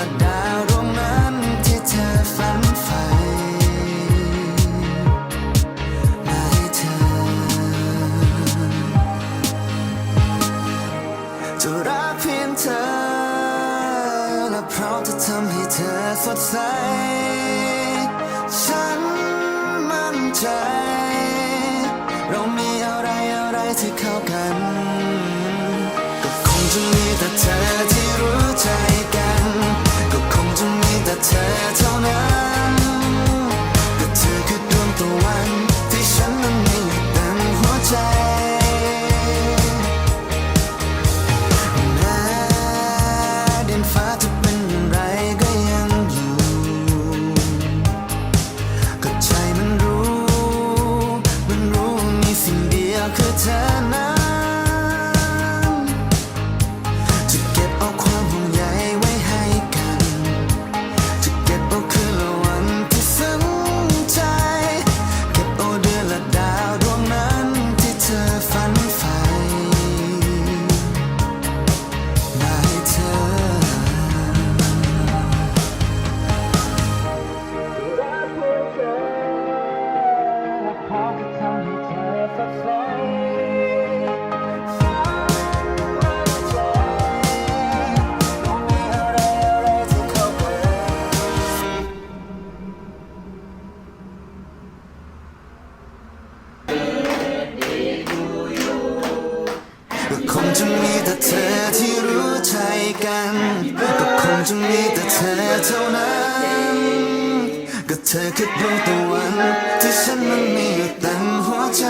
และดาวดวงนั้นที่เธอฝันใฝ่ให้เธอ จะรักเพียงเธอ และพร้อมจะทำให้เธอสดใส ฉันมั่นใจ เรามีอะไรอะไรที่เข้ากัน ก็คงจะมีแต่เธอที่รู้ใจกัน ก็คงจะมีแต่เธอเท่านั้น ก็เธอคือดวงตะวันที่ฉันมันมีอยู่เต็มหัวใจ